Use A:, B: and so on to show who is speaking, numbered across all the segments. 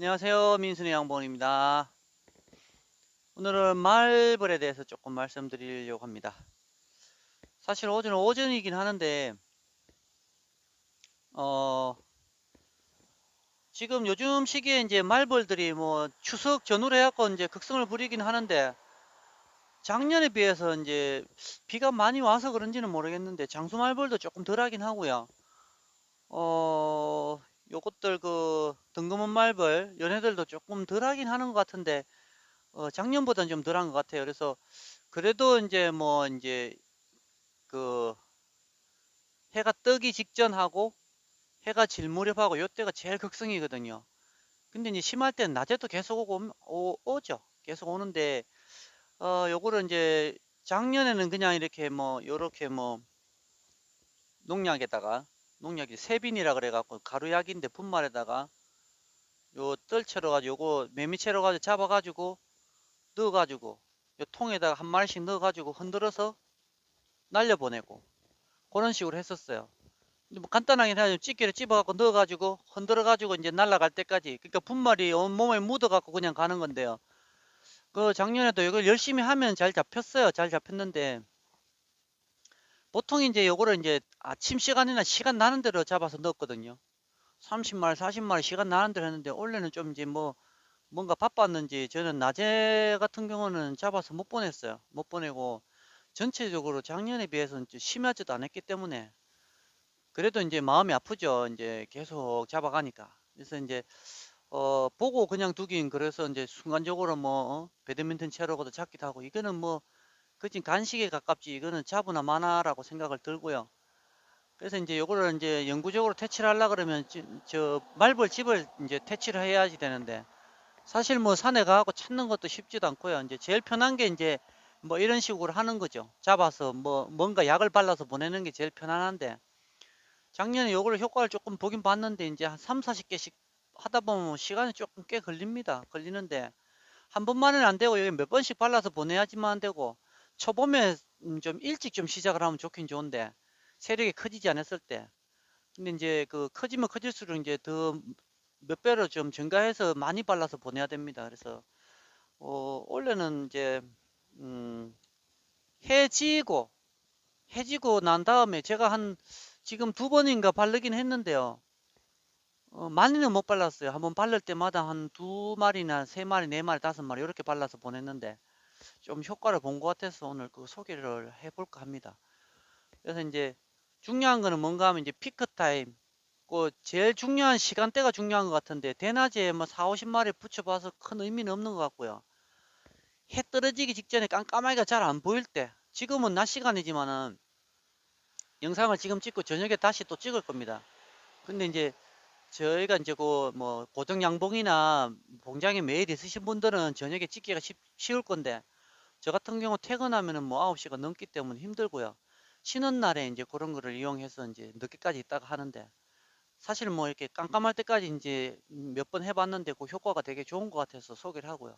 A: 안녕하세요. 민순의 양봉입니다. 오늘은 말벌에 대해서 조금 말씀드리려고 합니다. 사실 오전은 오전이긴 하는데, 어, 지금 요즘 시기에 이제 말벌들이 뭐 추석 전후로 해갖고 이제 극성을 부리긴 하는데, 작년에 비해서 이제 비가 많이 와서 그런지는 모르겠는데, 장수 말벌도 조금 덜 하긴 하고요. 어, 요것들 그 등금은 말벌 연애들도 조금 덜 하긴 하는 것 같은데 어, 작년보다는 좀 덜한 것 같아요. 그래서 그래도 이제 뭐 이제 그 해가 뜨기 직전하고 해가 질 무렵하고 요때가 제일 극성이거든요. 근데 이제 심할 때는 낮에도 계속 오고 오, 오죠. 계속 오는데 어 요거를 이제 작년에는 그냥 이렇게 뭐 요렇게 뭐 농약에다가 농약이 세빈이라 그래갖고 가루약인데 분말에다가 요 뜰채로 가지고 요거 매미채로 가지고 잡아가지고 넣어가지고 요 통에다가 한 마리씩 넣어가지고 흔들어서 날려보내고 그런 식으로 했었어요. 뭐 간단하게 해가지고 찌개를 찝어갖고 넣어가지고 흔들어가지고 이제 날아갈 때까지 그러니까 분말이 온 몸에 묻어갖고 그냥 가는 건데요. 그 작년에도 이걸 열심히 하면 잘 잡혔어요. 잘 잡혔는데 보통 이제 요거를 이제 아침 시간이나 시간 나는 대로 잡아서 넣었거든요. 30마리, 40마리 시간 나는 대로 했는데 원래는 좀 이제 뭐 뭔가 바빴는지 저는 낮에 같은 경우는 잡아서 못 보냈어요. 못 보내고 전체적으로 작년에 비해서는 좀 심하지도 않았기 때문에 그래도 이제 마음이 아프죠. 이제 계속 잡아가니까. 그래서 이제 어 보고 그냥 두긴 그래서 이제 순간적으로 뭐 어? 배드민턴 채로도 잡기도 하고 이거는 뭐 그진 간식에 가깝지 이거는 잡으나 마나라고 생각을 들고요. 그래서 이제 요거를 이제 영구적으로 퇴치를 하려 그러면 지- 저 말벌 집을 이제 퇴치를 해야지 되는데 사실 뭐 산에 가고 찾는 것도 쉽지도 않고요. 이제 제일 편한 게 이제 뭐 이런 식으로 하는 거죠. 잡아서 뭐 뭔가 약을 발라서 보내는 게 제일 편안한데 작년에 요거를 효과를 조금 보긴 봤는데 이제 한 3, 40개씩 하다 보면 시간이 조금 꽤 걸립니다. 걸리는데 한 번만은 안 되고 여기 몇 번씩 발라서 보내야지만 안 되고 초봄에 음, 좀 일찍 좀 시작을 하면 좋긴 좋은데 세력이 커지지 않았을 때 근데 이제 그 커지면 커질수록 이제 더 몇 배로 좀 증가해서 많이 발라서 보내야 됩니다. 그래서 어 원래는 이제 음 해지고 해지고 난 다음에 제가 한 지금 두 번인가 바르긴 했는데요. 어, 많이는 못 발랐어요. 한번 바를 때마다 한 두 마리나 세 마리, 네 마리, 다섯 마리 이렇게 발라서 보냈는데 좀 효과를 본 것 같아서 오늘 그 소개를 해볼까 합니다. 그래서 이제 중요한 거는 뭔가 하면 이제 피크 타임, 그 제일 중요한 시간대가 중요한 것 같은데 대낮에 뭐 4, 50마리 붙여봐서 큰 의미는 없는 것 같고요. 해 떨어지기 직전에 깜깜하기가 잘 안 보일 때, 지금은 낮 시간이지만은 영상을 지금 찍고 저녁에 다시 또 찍을 겁니다. 근데 이제 저희가 이제 그 뭐 고정 양봉이나 봉장에 매일 있으신 분들은 저녁에 찍기가 쉽, 쉬울 건데 저 같은 경우 퇴근하면은 뭐 9시가 넘기 때문에 힘들고요. 쉬는 날에 이제 그런 거를 이용해서 이제 늦게까지 있다가 하는데 사실 뭐 이렇게 깜깜할 때까지 이제 몇 번 해봤는데 그 효과가 되게 좋은 것 같아서 소개를 하고요.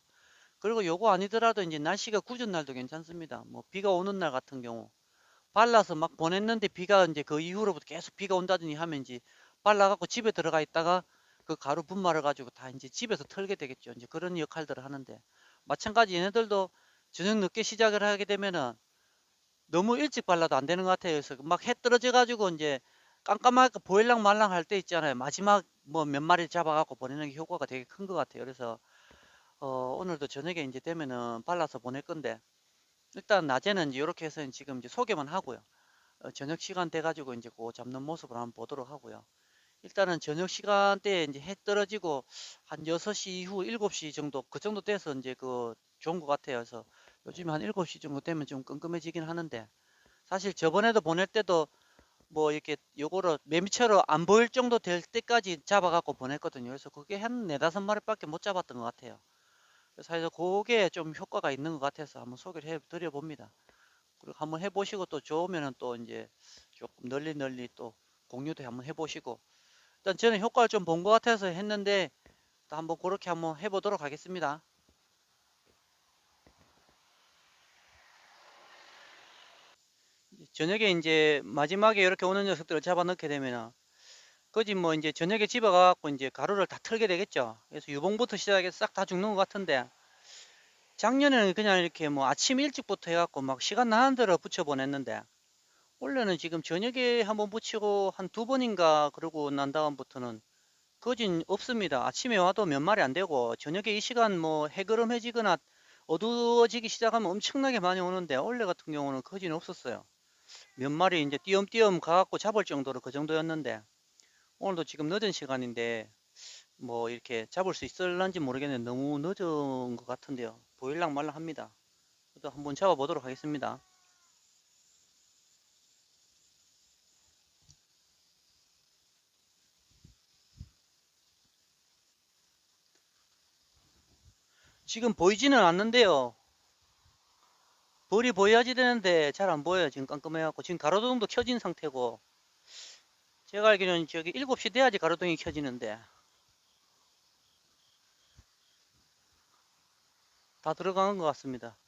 A: 그리고 요거 아니더라도 이제 날씨가 궂은 날도 괜찮습니다. 뭐 비가 오는 날 같은 경우 발라서 막 보냈는데 비가 이제 그 이후로부터 계속 비가 온다더니 하면 이제 발라갖고 집에 들어가 있다가 그 가루 분말을 가지고 다 이제 집에서 털게 되겠죠. 이제 그런 역할들을 하는데 마찬가지 얘네들도 저녁 늦게 시작을 하게 되면은 너무 일찍 발라도 안 되는 것 같아요. 그래서 막 해 떨어져 가지고 이제 깜깜하게 보일랑 말랑 할 때 있잖아요. 마지막 뭐 몇 마리 잡아갖고 보내는 게 효과가 되게 큰 것 같아요. 그래서 어, 오늘도 저녁에 이제 되면은 발라서 보낼 건데 일단 낮에는 이렇게 해서 지금 이제 소개만 하고요. 어, 저녁 시간 돼 가지고 이제 그 잡는 모습을 한번 보도록 하고요. 일단은 저녁 시간대에 이제 해 떨어지고 한 6시 이후 7시 정도 그 정도 돼서 이제 그 좋은 것 같아요. 그래서 요즘에 한 7시 정도 되면 좀 끔끔해지긴 하는데 사실 저번에도 보낼 때도 뭐 이렇게 요거를 매미처럼 안 보일 정도 될 때까지 잡아갖고 보냈거든요. 그래서 그게 한 네다섯 마리밖에 못 잡았던 것 같아요. 그래서 그게 좀 효과가 있는 것 같아서 한번 소개를 해 드려 봅니다. 그리고 한번 해보시고 또 좋으면은 또 이제 조금 널리 널리 또 공유도 한번 해보시고 일단 저는 효과를 좀 본 것 같아서 했는데 또 한번 그렇게 한번 해보도록 하겠습니다. 저녁에 이제 마지막에 이렇게 오는 녀석들을 잡아 넣게 되면 거지 뭐 이제 저녁에 집에 가갖고 이제 가루를 다 털게 되겠죠. 그래서 유봉부터 시작해서 싹 다 죽는 것 같은데 작년에는 그냥 이렇게 뭐 아침 일찍부터 해갖고 막 시간 나는 대로 붙여 보냈는데 원래는 지금 저녁에 한번 붙이고 한 두 번인가 그러고 난 다음부터는 거진 없습니다. 아침에 와도 몇 마리 안 되고 저녁에 이 시간 뭐 해그름해지거나 어두워지기 시작하면 엄청나게 많이 오는데 원래 같은 경우는 거진 없었어요. 몇 마리 이제 띄엄띄엄 가갖고 잡을 정도로 그 정도였는데 오늘도 지금 늦은 시간인데 뭐 이렇게 잡을 수 있을런지 모르겠는데 너무 늦은 것 같은데요. 보일랑 말랑 합니다. 또 한번 잡아 보도록 하겠습니다. 지금 보이지는 않는데요. 벌이 보여야지 되는데 잘 안 보여요. 지금 깜깜해갖고. 지금 가로등도 켜진 상태고. 제가 알기로는 저기 7시 돼야지 가로등이 켜지는데. 다 들어간 것 같습니다.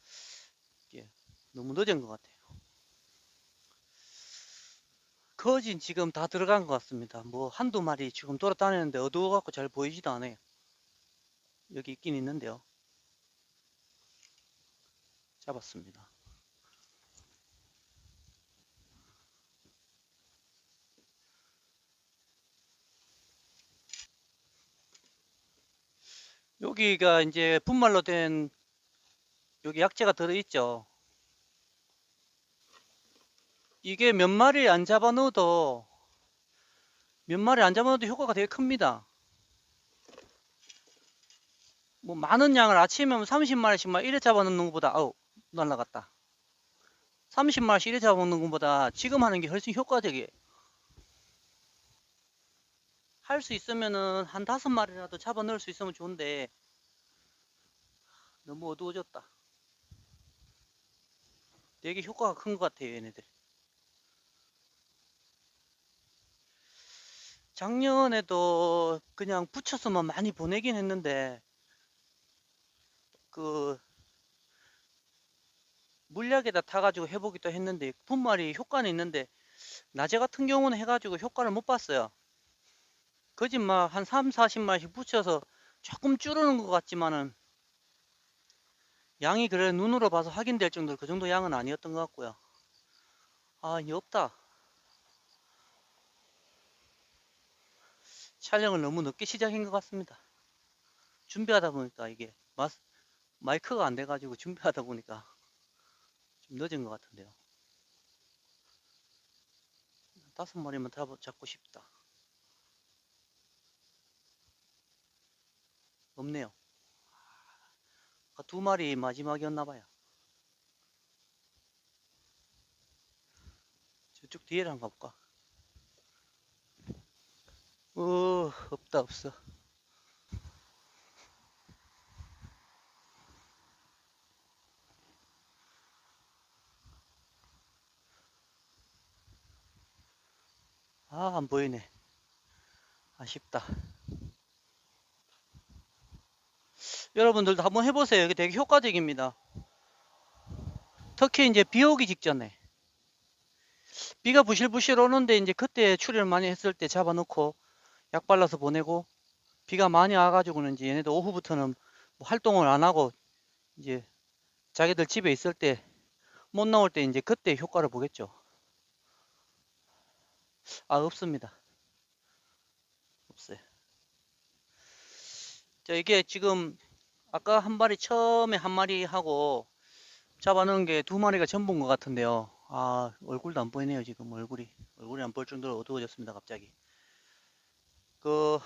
A: 예, 너무 늦은 것 같아요. 거진 지금 다 들어간 것 같습니다. 뭐 한두 마리 지금 돌아다니는데 어두워갖고 잘 보이지도 않아요. 여기 있긴 있는데요. 잡았습니다. 여기가 이제 분말로 된 여기 약재가 들어있죠. 이게 몇 마리 안 잡아 넣어도 몇 마리 안 잡아 넣어도 효과가 되게 큽니다. 뭐 많은 양을 아침에 30마리씩 막 이래 잡아 넣는 것보다 아우 날라갔다. 30마리씩 이래 잡아 먹는 것보다 지금 하는 게 훨씬 효과적이에요. 할 수 있으면은 한 다섯 마리라도 잡아 넣을 수 있으면 좋은데 너무 어두워졌다. 되게 효과가 큰 것 같아요, 얘네들. 작년에도 그냥 붙여서만 많이 보내긴 했는데 그 물약에다 타가지고 해보기도 했는데 분말이 효과는 있는데 낮에 같은 경우는 해가지고 효과를 못 봤어요. 거짓말 한 3, 40마리씩 붙여서 조금 줄어는 것 같지만은 양이 그래 눈으로 봐서 확인될 정도로 그 정도 양은 아니었던 것 같고요. 아, 이 없다. 촬영을 너무 늦게 시작한 것 같습니다. 준비하다 보니까 이게 마, 마이크가 안 돼가지고 준비하다 보니까 좀 늦은 것 같은데요. 다섯 마리만 잡- 잡고 싶다. 없네요. 아까 두 마리 마지막이었나 봐요. 저쪽 뒤에를 한번 가볼까? 어, 없다, 없어. 아, 안 보이네. 아쉽다. 여러분들도 한번 해보세요. 이게 되게 효과적입니다. 특히 이제 비 오기 직전에. 비가 부실부실 오는데 이제 그때 추리를 많이 했을 때 잡아놓고 약 발라서 보내고 비가 많이 와가지고는 이제 얘네들 오후부터는 뭐 활동을 안 하고 이제 자기들 집에 있을 때 못 나올 때 이제 그때 효과를 보겠죠. 아, 없습니다. 없어요. 자, 이게 지금 아까 한 마리 처음에 한 마리 하고 잡아놓은 게 두 마리가 전부인 것 같은데요. 아, 얼굴도 안 보이네요, 지금 얼굴이. 얼굴이 안 보일 정도로 어두워졌습니다, 갑자기. 그,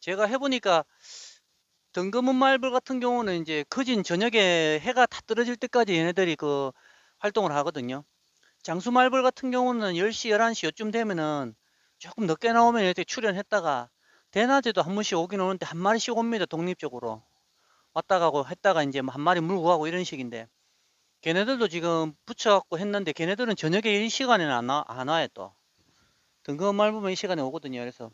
A: 제가 해보니까 등검은 말벌 같은 경우는 이제 커진 저녁에 해가 다 떨어질 때까지 얘네들이 그 활동을 하거든요. 장수 말벌 같은 경우는 10시, 11시 요쯤 되면은 조금 늦게 나오면 얘네들이 출연했다가 대낮에도 한 번씩 오긴 오는데 한 마리씩 옵니다, 독립적으로. 왔다 가고 했다가 이제 한 마리 물고 가고 이런 식인데 걔네들도 지금 붙여갖고 했는데 걔네들은 저녁에 이 시간에는 안, 와, 안 와요 또. 등급 말보면 이 시간에 오거든요. 그래서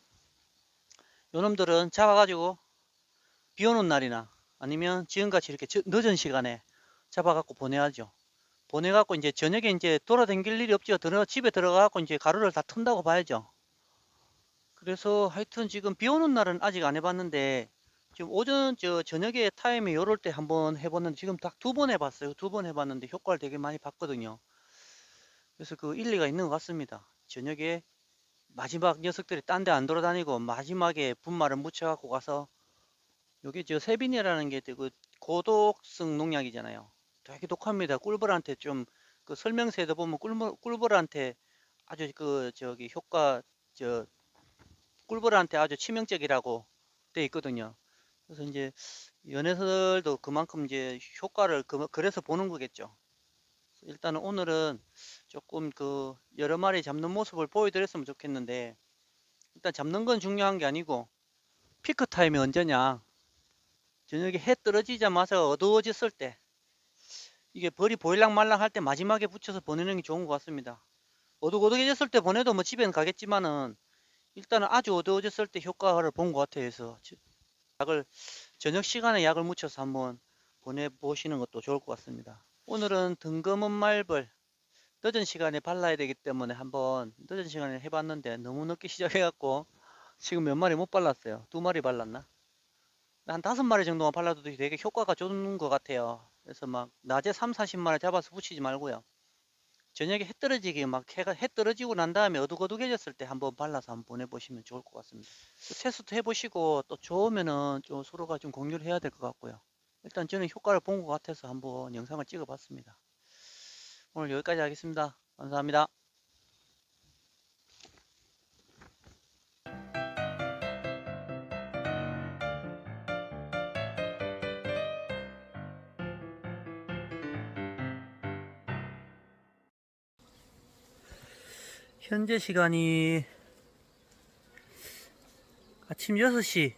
A: 요놈들은 잡아가지고 비 오는 날이나 아니면 지금같이 이렇게 저- 늦은 시간에 잡아갖고 보내야죠. 보내갖고 이제 저녁에 이제 돌아다닐 일이 없죠. 들어 집에 들어가갖고 이제 가루를 다 튼다고 봐야죠. 그래서 하여튼 지금 비 오는 날은 아직 안 해봤는데 지금 오전 저 저녁에 타임에 요럴 때 한번 해봤는데 지금 딱 두 번 해봤어요. 두 번 해봤는데 효과를 되게 많이 봤거든요. 그래서 그 일리가 있는 것 같습니다. 저녁에 마지막 녀석들이 딴 데 안 돌아다니고 마지막에 분말을 묻혀갖고 가서 여기 저 세빈이라는 게 그 고독성 농약이잖아요. 되게 독합니다. 꿀벌한테 좀 그 설명서에도 보면 꿀벌, 꿀벌한테 아주 그 저기 효과 저 꿀벌한테 아주 치명적이라고 돼 있거든요. 그래서 이제 연애설도 그만큼 이제 효과를 그, 그래서 보는 거겠죠. 일단은 오늘은 조금 그 여러 마리 잡는 모습을 보여드렸으면 좋겠는데 일단 잡는 건 중요한 게 아니고 피크 타임이 언제냐 저녁에 해 떨어지자마자 어두워졌을 때 이게 벌이 보일랑 말랑 할 때 마지막에 붙여서 보내는 게 좋은 것 같습니다. 어둑어둑해졌을 때 보내도 뭐 집에는 가겠지만은 일단은 아주 어두워졌을 때 효과를 본것 지- 약을 저녁 시간에 약을 묻혀서 한번 보내보시는 것도 좋을 것 같습니다. 오늘은 등검은 말벌 늦은 시간에 발라야 되기 때문에 한번 늦은 시간에 해봤는데 너무 늦게 시작해갖고 지금 몇 마리 못 발랐어요. 두 마리 발랐나? 한 다섯 마리 정도만 발라도 되게 효과가 좋은 것 같아요. 그래서 막 낮에 3, 40마리 잡아서 붙이지 말고요. 저녁에 해 떨어지게 막 해가 해 떨어지고 난 다음에 어둑어둑해졌을 때 한번 발라서 한번 보내보시면 좋을 것 같습니다. 또 테스트 해보시고 또 좋으면은 좀 서로가 좀 공유를 해야 될 것 같고요. 일단 저는 효과를 본 것 같아서 한번 영상을 찍어봤습니다. 오늘 여기까지 하겠습니다. 감사합니다. 현재 시간이 아침 6시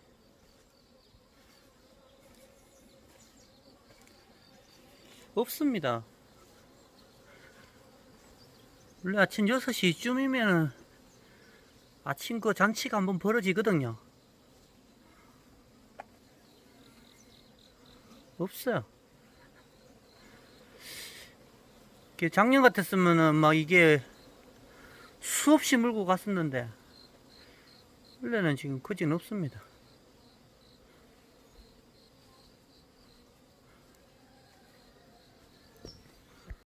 A: 없습니다. 원래 아침 6시쯤이면 아침 그 장치가 한번 벌어지거든요. 없어요. 작년 같았으면은 막 이게 수없이 물고 갔었는데 원래는 지금 거진 없습니다.